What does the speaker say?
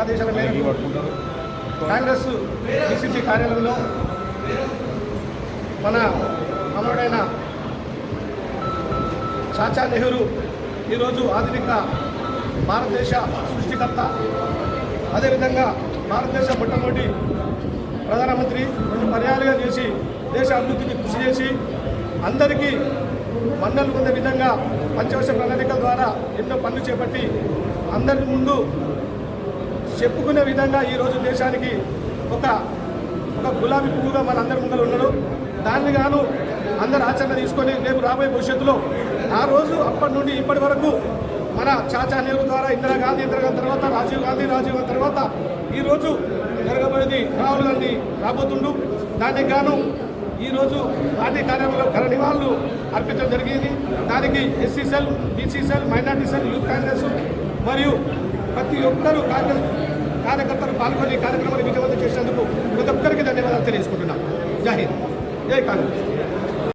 ఆదేశాలనుకుంటున్నారు Congress BCC కార్యాలయంలో మన అమరుడైన చాచా నెహ్రూ ఈరోజు ఆధునిక భారతదేశ సృష్టికర్త. అదేవిధంగా భారతదేశ మొట్టమొదటి ప్రధానమంత్రి రెండు పర్యాలుగా చేసి దేశ అభివృద్ధికి కృషి చేసి అందరికీ మన్నలు పొందే విధంగా పంచవర్ష ప్రణాళికల ద్వారా ఎన్నో పనులు చేపట్టి అందరి ముందు చెప్పుకునే విధంగా ఈరోజు దేశానికి ఒక ఒక గులాబీ పువ్వుగా మన అందరి ముందర ఉన్నాడు. దాన్ని గాను అందరు ఆచరణ తీసుకొని రేపు రాబోయే భవిష్యత్తులో ఆ రోజు అప్పటి నుండి ఇప్పటి వరకు మన చాచా నెహ్రూ ద్వారా ఇందిరాగాంధీ ఇందిరాగాంధీ తర్వాత రాజీవ్ గాంధీ రాజీవ్ గాంధీ తర్వాత ఈరోజు జరగబోయేది రాహుల్ గాంధీ రాబోతుండు. దానికి గాను ఈరోజు పార్టీ కార్యాలయంలో ఘన నివాళులు అర్పించడం జరిగింది. దానికి SC cell BC cell minority cell youth Congress మరియు ప్రతి ఒక్కరూ కాంగ్రెస్ కార్యకర్తలు పాల్గొని కార్యక్రమాన్ని విజయవంతం చేసినందుకు ప్రతి ఒక్కరికి ధన్యవాదాలు తెలియజేసుకుంటున్నాం. జై హింద్. జై కాంగ్రెస్.